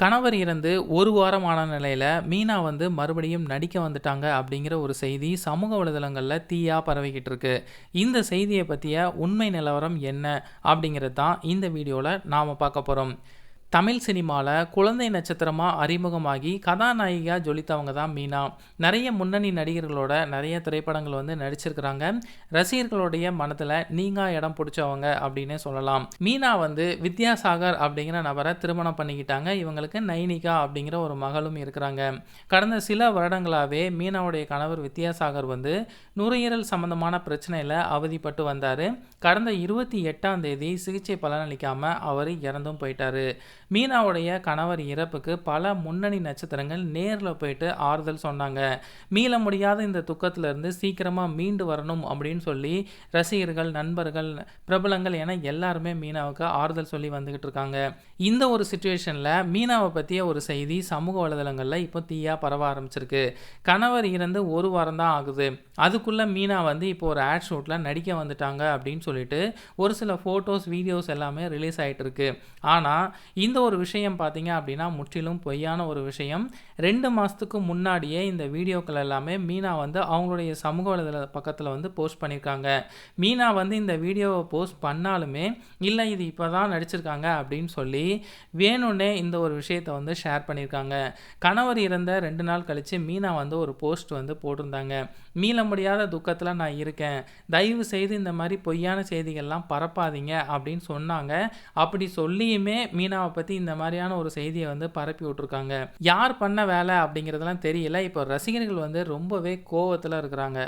கணவர் இறந்து ஒரு வாரம் ஆன நிலையில் மீனா வந்து மறுபடியும் நடிக்க வந்துட்டாங்க அப்படிங்கிற ஒரு செய்தி சமூக வலைதளங்களில் தீயாக பரவிக்கிட்டு இருக்கு. இந்த செய்தியை பற்றிய உண்மை நிலவரம் என்ன அப்படிங்கிறது தான் இந்த வீடியோவில் நாம் பார்க்க போகிறோம் தமிழ் சினிமாவில் குழந்தை நட்சத்திரமாக அறிமுகமாகி கதாநாயகியாக ஜொலித்தவங்க தான் மீனா. நிறைய முன்னணி நடிகர்களோட நிறைய திரைப்படங்கள் வந்து நடிச்சிருக்கிறாங்க. ரசிகர்களுடைய மனத்தில் நீங்கா இடம் பிடிச்சவங்க அப்படின்னு சொல்லலாம். மீனா வந்து வித்யாசாகர் அப்படிங்கிற நபரை திருமணம் பண்ணிக்கிட்டாங்க. இவங்களுக்கு நைனிகா அப்படிங்கிற ஒரு மகளும் இருக்கிறாங்க. கடந்த சில வருடங்களாகவே மீனாவுடைய கணவர் வித்யாசாகர் வந்து நுரையீரல் சம்பந்தமான பிரச்சனையில் அவதிப்பட்டு வந்தார். கடந்த இருபத்தி எட்டாம் தேதி சிகிச்சை பலனளிக்காமல் அவர் இறந்தும் போயிட்டார். மீனாவுடைய கணவர் இறப்புக்கு பல முன்னணி நட்சத்திரங்கள் நேரில் போயிட்டு ஆறுதல் சொன்னாங்க. மீள முடியாத இந்த துக்கத்திலிருந்து சீக்கிரமாக மீண்டு வரணும் அப்படின்னு சொல்லி ரசிகர்கள் நண்பர்கள் பிரபலங்கள் என எல்லாருமே மீனாவுக்கு ஆறுதல் சொல்லி வந்துக்கிட்டு இருக்காங்க. இந்த ஒரு சுச்சுவேஷனில் மீனாவை பற்றிய ஒரு செய்தி சமூக வலைதளங்களில் இப்போ தீயாக பரவ ஆரம்பிச்சிருக்கு. கணவர் இறந்து ஒரு வாரம் தான் ஆகுது. அதுக்குள்ளே மீனா வந்து இப்போ ஒரு ஆட் ஷூட்டில் நடிக்க வந்துட்டாங்க அப்படின்னு சொல்லிட்டு ஒரு சில ஃபோட்டோஸ் வீடியோஸ் எல்லாமே ரிலீஸ் ஆகிட்டு இருக்கு. ஆனால் இந்த ஒரு விஷயம் பார்த்தீங்க அப்படின்னா முற்றிலும் பொய்யான ஒரு விஷயம். ரெண்டு மாதத்துக்கு முன்னாடியே இந்த வீடியோக்கள் எல்லாமே மீனா வந்து அவங்களுடைய சமூக வலைதள பக்கத்தில் வந்து போஸ்ட் பண்ணியிருக்காங்க. மீனா வந்து இந்த வீடியோவை போஸ்ட் பண்ணாலுமே இல்லை இது இப்போ தான் நடிச்சிருக்காங்க அப்படின்னு சொல்லி வேணும்னே இந்த ஒரு விஷயத்தை வந்து ஷேர் பண்ணியிருக்காங்க. கணவர் இறந்த ரெண்டு நாள் கழித்து மீனா வந்து ஒரு போஸ்ட் வந்து போட்டிருந்தாங்க. மீள முடியாத துக்கத்தில் நான் இருக்கேன். தயவு செய்து இந்த மாதிரி பொய்யான செய்திகள்லாம் பரப்பாதீங்க அப்படின்னு சொன்னாங்க. அப்படி சொல்லியுமே மீனாவை பற்றி பற்றி இந்த மாதிரியான ஒரு செய்தியை வந்து பரப்பி விட்ருக்காங்க யார் பண்ண வேலை அப்படிங்கிறதெல்லாம் தெரியல. இப்போ ரசிகர்கள் வந்து ரொம்பவே கோவத்தில் இருக்கிறாங்க.